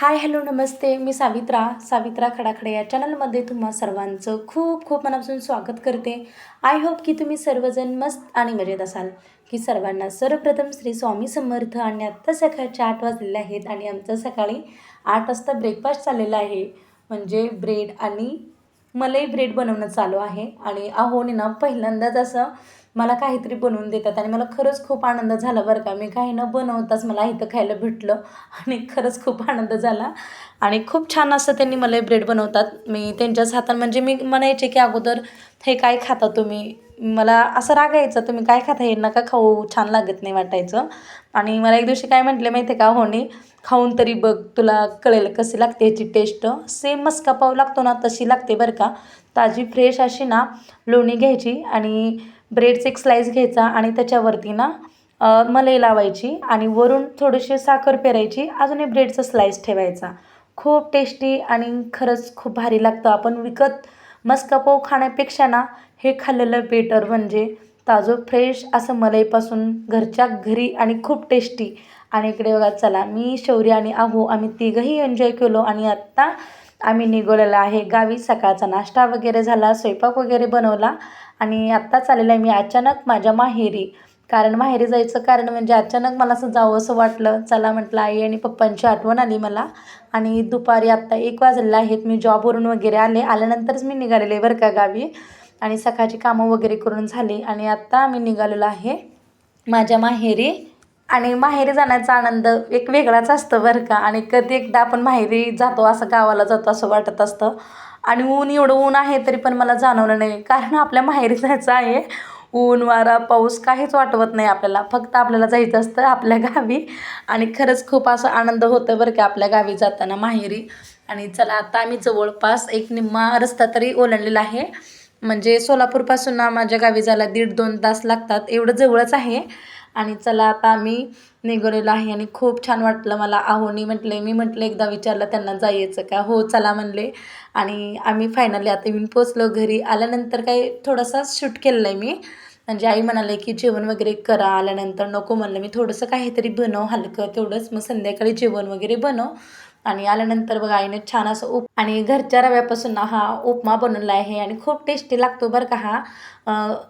Hi hello नमस्ते. मी सावित्रा सावित्रा खडाखडे. या चॅनलमध्ये तुम्हा सर्वांचं खूप खूप मनापासून स्वागत करते. आय होप की तुम्ही सर्वजण मस्त आणि मजेत असाल. की सर्वांना सर्वप्रथम श्री स्वामी समर्थ आणि आत्ता सकाळचे आठ वाजलेले आहेत आणि आमचं सकाळी आठ वाजता ब्रेकफास्ट चाललेला आहे. म्हणजे ब्रेड आणि मलाई ब्रेड बनवणं चालू आहे. आणि अहोने ना पहिल्यांदाच असं मला काहीतरी बनवून देतात आणि मला खरंच खूप आनंद झाला बरं का. मी काही न बनवताच मला इथं खायला भेटलं आणि खरंच खूप आनंद झाला. आणि खूप छान असं त्यांनी मला ब्रेड बनवतात. मी त्यांच्याच हातात म्हणजे मी म्हणायचे की अगोदर हे काय खाता तुम्ही? मला असं रागायचं तुम्ही काय खाता? हे नका खाऊ छान लागत नाही वाटायचं. आणि मला एक दिवशी काय म्हटले माहिती आहे का होणे खाऊन तरी बघ तुला कळेल कशी लागते ह्याची टेस्ट. सेम मस्का पाव लागतो ना तशी लागते बरं का. ताजी फ्रेश अशी ना लोणी घ्यायची आणि ब्रेडचं एक स्लाईस घ्यायचा आणि त्याच्यावरती ना मलई लावायची आणि वरून थोडीशी साखर पेरायची. अजून एक ब्रेडचा स्लाईस ठेवायचा. खूप टेस्टी आणि खरंच खूप भारी लागतं. आपण विकत मस्कापाव खाण्यापेक्षा ना हे खाल्लेलं बेटर म्हणजे ताजो फ्रेश असं मलईपासून घरच्या घरी आणि खूप टेस्टी आणि इकडे बघा चला मी शौर्य आणि आहो आम्ही तिघंही एन्जॉय केलो आणि आत्ता आम्ही निघालेलो आहे. गावी सकाळचा नाश्ता वगैरे झाला स्वयंपाक वगैरे बनवला आणि आत्ता चाललेलं आहे मी अचानक माझ्या माहेरी. कारण माहेरी जायचं कारण म्हणजे अचानक मला असं जावं असं वाटलं. चला म्हटलं आई आणि पप्पांची आठवण आली मला आणि दुपारी आत्ता एक वाजलेलं आहेत. मी जॉबवरून वगैरे आले. आल्यानंतरच मी निघालेले बरं का गावी. आणि सकाळची कामं वगैरे करून झाली आणि आत्ता आम्ही निघालेलो आहे माझ्या माहेरी. आणि माहेरी जाण्याचा आनंद एक वेगळाच असतं बरं का. आणि कधी एकदा आपण माहेरी जातो असं गावाला जातो असं वाटत असतं. आणि ऊन एवढं ऊन आहे तरी पण मला जाणवलं नाही. कारण आपल्या माहेरी जायचं आहे. ऊन वारा पाऊस काहीच वाटवत नाही आपल्याला. फक्त आपल्याला जायचं असतं आपल्या गावी. आणि खरंच खूप असं आनंद होतं बरं का आपल्या गावी जाताना माहेरी. आणि चला आता आम्ही जवळपास एक निम्मा रस्ता तरी ओलांडलेला आहे. म्हणजे सोलापूरपासून माझ्या गावी जायला दीड दोन तास लागतात. एवढं जवळच आहे. आणि चला आता आम्ही निघालेलो आहे आणि खूप छान वाटलं मला. आहोनी म्हटले मी म्हटलं एकदा विचारलं त्यांना जायचं का? हो चला म्हणले. आणि आम्ही फायनली आता येऊन पोचलो घरी. आल्यानंतर काही थोडासा शूट केलं आहे मी. म्हणजे आई म्हणाले की जेवण वगैरे करा. आल्यानंतर नको म्हणलं मी. थोडंसं काहीतरी बनव हलकं तेवढंच. मग संध्याकाळी जेवण वगैरे बनव. आणि आल्यानंतर बघा आईने छान असं उप आणि घरच्या रव्यापासून हा उपमा बनवला आहे आणि खूप टेस्टी लागतो बरं का हा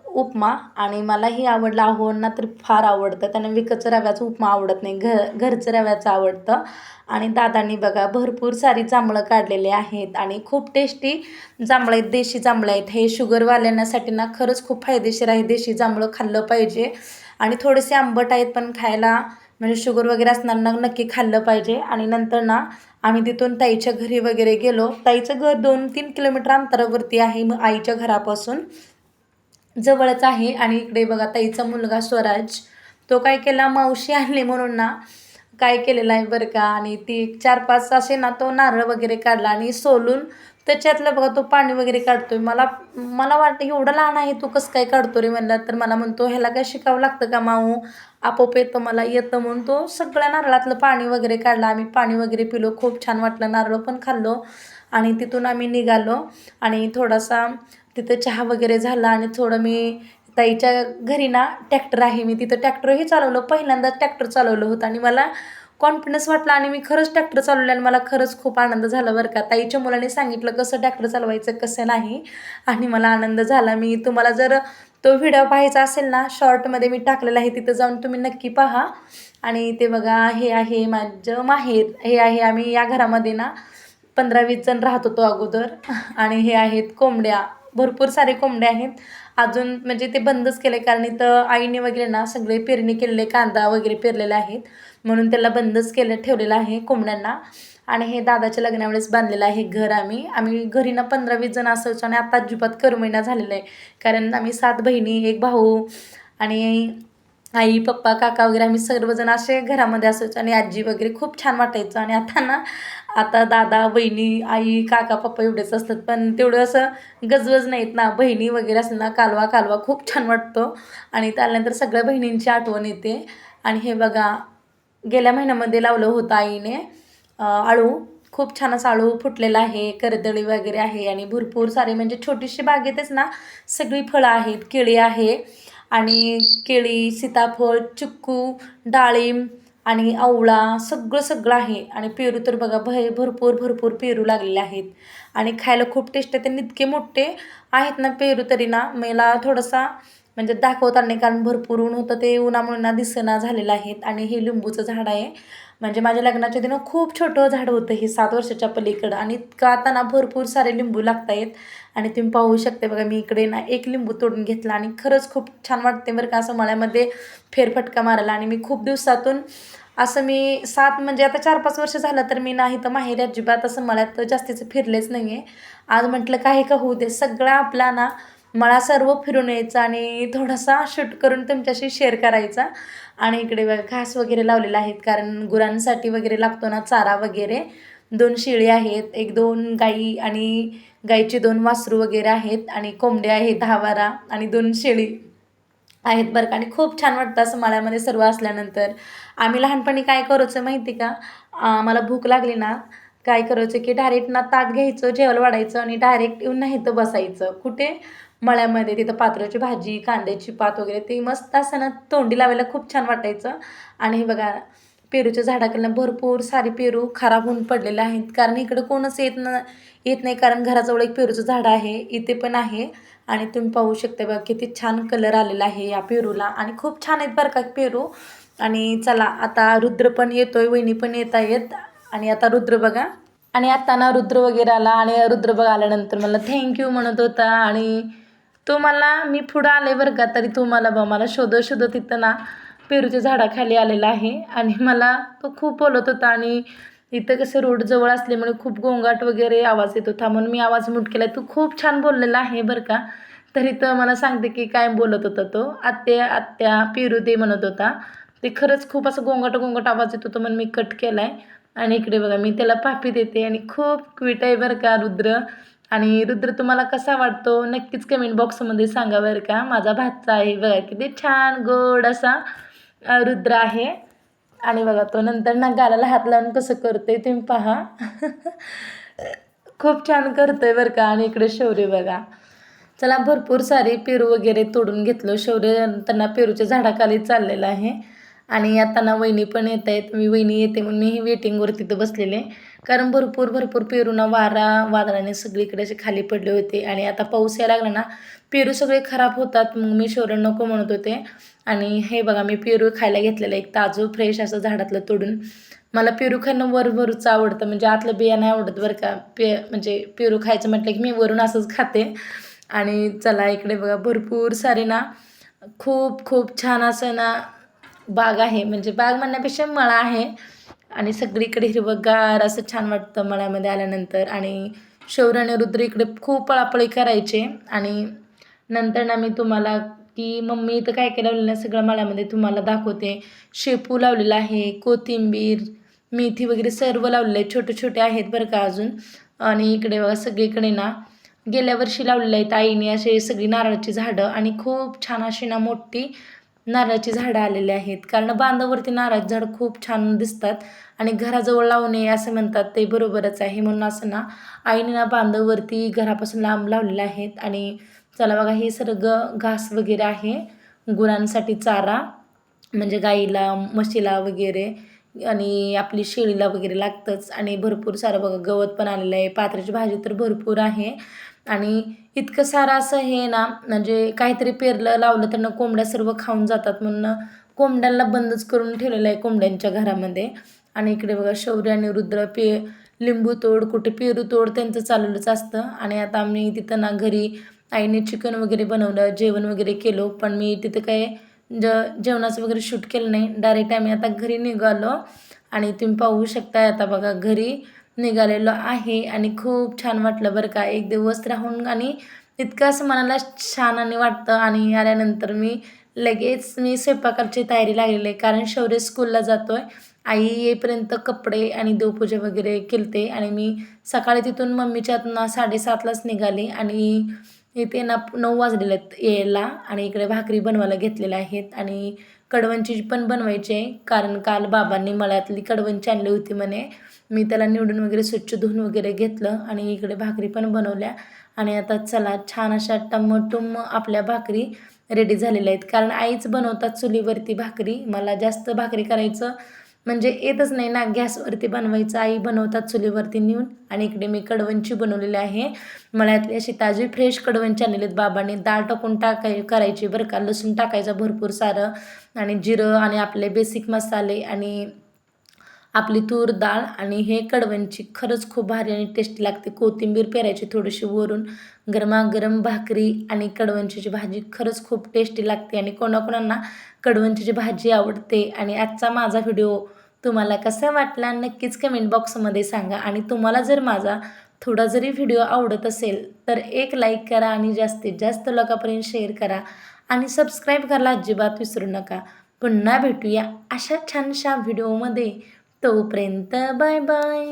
उपमा. आणि मलाही आवडला आहोंना तर फार आवडतं. त्यांना विकतचं रव्याचं उपमा आवडत नाही घ घरचं रव्याचं आवडतं. आणि दादांनी बघा भरपूर सारी जांभळं काढलेले आहेत आणि खूप टेस्टी जांभळं आहेत देशी जांभळं आहेत. हे शुगरवाल्यांसाठी ना खरंच खूप फायदेशीर आहे देशी जांभळं खाल्लं पाहिजे. आणि थोडेसे आंबट आहेत पण खायला म्हणजे शुगर वगैरे असणाऱ्यांना नक्की खाल्लं पाहिजे. आणि नंतर ना आम्ही तिथून ताईच्या घरी वगैरे गेलो. ताईचं घर दोन तीन किलोमीटर अंतरावरती आहे मग आईच्या घरापासून जवळच आहे. आणि इकडे बघा ताईचा मुलगा स्वराज तो काय केला मावशी आणली म्हणून ना काय केलेलं आहे बरं का? आणि ती चार पाच असे ना तो नारळ वगैरे काढला आणि सोलून त्याच्यातलं बघा तो पाणी वगैरे काढतोय. मला मला वाटतं एवढं लहान आहे तू कसं काय काढतो रे म्हणलं. तर मला म्हणतो ह्याला काय शिकावं लागतं का माऊ? आपोआप येतं मला येतं. म्हणून तो सगळ्या नारळातलं पाणी वगैरे काढलं. आम्ही पाणी वगैरे पिलो. खूप छान वाटलं. नारळ पण खाल्लो. आणि तिथून आम्ही निघालो. आणि थोडासा तिथं चहा वगैरे झाला. आणि थोडं मी ताईच्या घरी ना ट्रॅक्टर आहे मी तिथं ट्रॅक्टरही चालवलं. पहिल्यांदाच ट्रॅक्टर चालवलं होतं आणि मला कॉन्फिडन्स वाटला आणि मी खरंच ट्रॅक्टर चालवलं आणि मला खरंच खूप आनंद झाला बरं का. ताईच्या मुलाने सांगितलं कसं ट्रॅक्टर चालवायचं कसं नाही आणि मला आनंद झाला. मी तुम्हाला जर तो व्हिडिओ पाहायचा असेल ना शॉर्टमध्ये मी टाकलेला आहे तिथं जाऊन तुम्ही नक्की पहा. आणि ते बघा हे आहे माझं माहेर. हे आहे आम्ही या घरामध्ये ना पंधरा वीस जण राहत होतो अगोदर. आणि हे आहेत कोंबड्या. भरपूर सारे कोंबड्या आहेत. अजून म्हणजे ते बंदच केले कारण इथं आईने वगैरे ना सगळे पेरणी केलेले कांदा वगैरे पेरलेले आहेत. म्हणून त्याला बंदच केलं ठेवलेलं आहे कोंबड्यांना. आणि हे दादाच्या लग्नावेळेस बांधलेलं आहे घर आम्ही. आम्ही घरी ना पंधरा वीस जण असायचो आणि आता अजिबात कर महिना झालेला आहे. कारण आम्ही सात बहिणी एक भाऊ आणि आई पप्पा काका वगैरे आम्ही सर्वजण असे घरामध्ये असायचो आणि आजी वगैरे खूप छान वाटायचं. आणि आता ना आता दादा बहिणी आई काका पप्पा एवढेच असतात. पण तेवढं असं गजवज नाहीत ना. बहिणी वगैरे असं ना कालवा कालवा खूप छान वाटतो. आणि त्यानंतर सगळ्या बहिणींची आठवण येते. आणि हे बघा गेल्या महिन्यामध्ये लावलं होतं आईने आळू. खूप छान असं आळू फुटलेला आहे करदळी वगैरे आहे. आणि भरपूर सारे म्हणजे छोटीशी बागेतच ना. सगळी फळं आहेत केळी आहे. आणि केळी सीताफळ चिक्कू डाळिंब आणि आवळा सगळं सगळं आहे. आणि पेरू तर बघा भय भरपूर भरपूर पेरू लागलेले आहेत. आणि खायला खूप टेस्ट आहे. त्यांनी इतके मोठे आहेत ना पेरू तरी ना मला थोडासा म्हणजे दाखवताना कारण भरपूर ऊन होतं ते उन्हामुळे ना दिसेना झालेलं आहेत. आणि हे लिंबूचं झाड आहे. म्हणजे माझ्या लग्नाच्या दिनं खूप छोटं झाड होतं हे सात वर्षाच्या पलीकडं. आणि इतकं आता ना भरपूर सारे लिंबू लागत आहेत आणि तुम्ही पाहू शकते बघा मी इकडे ना एक लिंबू तोडून घेतला आणि खरंच खूप छान वाटते बरं का असं मळ्यामध्ये फेरफटका मारायला. आणि मी खूप दिवसातून असं मी सात म्हणजे आता चार पाच वर्ष झालं तर मी नाही तर माहेर अजिबात असं मळ्यात जास्तीचं फिरलेच नाही आहे आज म्हटलं काही का होऊ दे सगळा आपला ना मला सर्व फिरून यायचं आणि थोडासा शूट करून तुमच्याशी शेअर करायचा. आणि इकडे बघा घास वगैरे लावलेला आहेत कारण गुरांसाठी वगैरे लागतो ना चारा वगैरे. दोन शेळी आहेत एक दोन गाई आणि गाईचे दोन वासरू वगैरे आहेत आणि कोंबड्या आहेत दहा बारा आणि दोन शेळी आहेत बरं का. आणि खूप छान वाटतं असं मळ्यामध्ये सर्व असल्यानंतर. आम्ही लहानपणी काय करायचं माहिती का? मला भूक लागली ना काय करायचं की डायरेक्ट ना ताट घ्यायचं जेवायला वाढायचं आणि डायरेक्ट येऊन नाही तर बसायचं. कुठे? मळ्यामध्ये तिथं पात्राची भाजी कांद्याची पात वगैरे ते मस्त असं ना तोंडी लावायला खूप छान वाटायचं. आणि बघा पेरूच्या झाडाकडनं भरपूर सारे पेरू खराब होऊन पडलेले आहेत. कारण इकडं कोणच येत न येत नाही कारण घराजवळ एक पेरूचं झाड आहे इथे पण आहे. आणि तुम्ही पाहू शकता बघा किती छान कलर आलेला आहे या पेरूला. आणि खूप छान आहेत बरं का पेरू. आणि चला आता रुद्र पण येतोय वहिनी पण येत आहेत. आणि आता रुद्र बघा. आणि आता ना रुद्र वगैरे आला. आणि रुद्र बघा आल्यानंतर मला थँक्यू म्हणत होता. आणि तो मला मी पुढं आले बरं का तरी तो मला बा मला शोधत शोधत तिथं ना पेरूच्या झाडाखाली आलेला आहे. आणि मला तो खूप बोलत होता आणि इथं कसं रोड जवळ असल्यामुळे खूप गोंगाट वगैरे आवाज येत होता म्हणून मी आवाज मुट केला. तू खूप छान बोललेला आहे बरं का. तरी तर मला सांगते की काय बोलत होता तो. आत्या आत्या पेरू दे म्हणत होता. ते खरंच खूप असं गोंगाट गोंगाट आवाज येत होतो म्हणून मी कट केला आहे आणि इकडे बघा मी त्याला पापी देते आणि खूप क्विट आहे बरं का रुद्र. आणि रुद्र तुम्हाला कसा वाटतो? नक्कीच कमेंट बॉक्समध्ये सांगा बरं का. माझा भातचा आहे बघा किती छान गोड असा रुद्र आहे. आणि बघा तो नंतर ना गालाला हात लावून कसं करतोय तुम्ही पहा. खूप छान करतोय बरं का. आणि इकडे शौर्य बघा. चला भरपूर सारी पेरू वगैरे तोडून घेतलं. शौर्य त्यांना पेरूच्या झाडाखाली चाललेलं आहे. आणि आता ना वहिनी पण येत आहेत. मी वहिनी येते म्हणून मी वेटिंगवर तिथं बसलेले. कारण भरपूर भरपूर पेरूना वारा वादळाने सगळीकडे असे खाली पडले होते. आणि आता पाऊस यायला लागला ना पेरू सगळे खराब होतात. मग मी शोरण नको म्हणत होते. आणि हे बघा मी पेरू खायला घेतलेलं एक ताजू फ्रेश असं झाडातलं तोडून. मला पेरू खाणं वरभरूचं आवडतं. म्हणजे आतलं बिया नाही आवडत बरं का. पे म्हणजे पेरू खायचं म्हटलं की मी वरून असंच खाते. आणि चला इकडे बघा भरपूर सारे ना खूप खूप छान असं ना बाग आहे. म्हणजे बाग म्हणण्यापेक्षा मळा आहे. आणि सगळीकडे हिरवंगार असं छान वाटतं मळ्यामध्ये आल्यानंतर. आणि शौर्य आणि रुद्र इकडे खूप पळापळी करायचे. आणि नंतर ना मी तुम्हाला की मम्मी इथं काय काय लावलेलं आहे सगळं मळ्यामध्ये तुम्हाला दाखवते. शेपू लावलेला आहे कोथिंबीर मेथी वगैरे सर्व लावलेले आहेत छोटे छोटे आहेत बरं का अजून. आणि इकडे बघा सगळीकडे ना गेल्या वर्षी लावलेले आहेत आईने असे सगळी नारळाची झाडं. आणि खूप छान अशी ना मोठी नारळाची झाडं आलेली आहेत. कारण बांधावरती नारळाची झाडं खूप छान दिसतात आणि घराजवळ लावू नये असं म्हणतात ते बरोबरच आहे. म्हणून असं ना आईने ना बांधावरती घरापासून लांब लावलेले आहेत. आणि चला बघा हे सर्ग घास वगैरे आहे. गुरांसाठी चारा म्हणजे गाईला म्हशीला वगैरे आणि आपली शेळीला वगैरे लागतंच. आणि भरपूर सारं बघा गवत पण आलेलं आहे. पात्राची भाजी तर भरपूर आहे. आणि इतकं सारं असं हे ना म्हणजे काहीतरी पेरलं लावलं तर ना कोंबड्या सर्व खाऊन जातात म्हणून कोंबड्यांना बंदच करून ठेवलेलं आहे कोंबड्यांच्या घरामध्ये. आणि इकडे बघा शौर्य आणि रुद्र पे लिंबू तोड कुठे पेरू तोड त्यांचं चाललंच असतं. आणि आता आम्ही तिथं ना घरी आईने चिकन वगैरे बनवलं जेवण वगैरे केलो पण मी तिथं काय ज जेवणाचं वगैरे शूट केलं नाही डायरेक्ट आम्ही आता घरी निघालो आणि तुम्ही पाहू शकता आता बघा घरी निघालेलो आहे आणि खूप छान वाटलं बरं का. एक दिवस राहून आणि इतकं असं मनाला छान आणि वाटतं आणि आल्यानंतर मी लगेच मी स्वयंपाकाची तयारी लागलेली आहे. कारण शौर्य स्कूलला जातो आहे आई येईपर्यंत कपडे आणि देवपूजा वगैरे केलते आणि मी सकाळी तिथून मम्मीच्या साडेसातलाच निघाली आणि इथे ना नऊ वाजलेले आहेत यायला आणि इकडे भाकरी बनवायला घेतलेल्या आहेत आणि कडवणची पण बनवायची आहे. कारण काल बाबांनी मळ्यातली कडवणची आणली होती म्हणे. मी त्याला निवडून वगैरे स्वच्छ धुवून वगैरे घेतलं आणि इकडे भाकरी पण बनवल्या. आणि आता चला छान अशा टमटुम आपल्या भाकरी रेडी झालेल्या आहेत. कारण आईच बनवतात चुलीवरती भाकरी. मला जास्त भाकरी करायचं म्हणजे येतच नाही ना गॅसवरती बनवायचं आई बनवतात चुलीवरती नेऊन आणि इकडे मी कडवंची बनवलेली आहे. मळ्यातली अशी ताजी फ्रेश कडवंची आणलेली आहेत बाबांनी. डाळ टाकून टाकाय करायची बरं का. लसूण टाकायचं भरपूर सारं आणि जिरं आणि आपले बेसिक मसाले आणि आपली तूर डाळ आणि हे कडवंची. खरंच खूप भारी आणि टेस्टी लागते. कोथिंबीर पेरायची थोडीशी वरून. गरमागरम भाकरी आणि कडवंचीची भाजी. खरंच खूप टेस्टी लागते आणि कोणाकोणांना कडवंचीची भाजी आवडते. आणि आजचा माझा व्हिडिओ तुम्हाला कसा वाटला नक्कीच कमेंट बॉक्समध्ये सांगा. आणि तुम्हाला जर माझा थोडा जरी व्हिडिओ आवडत असेल तर एक लाईक करा आणि जास्तीत जास्त लोकांपर्यंत शेअर करा. आणि सबस्क्राईब करायला अजिबात विसरू नका. पुन्हा भेटूया अशा छानशा व्हिडिओमध्ये तोपर्यंत बाय बाय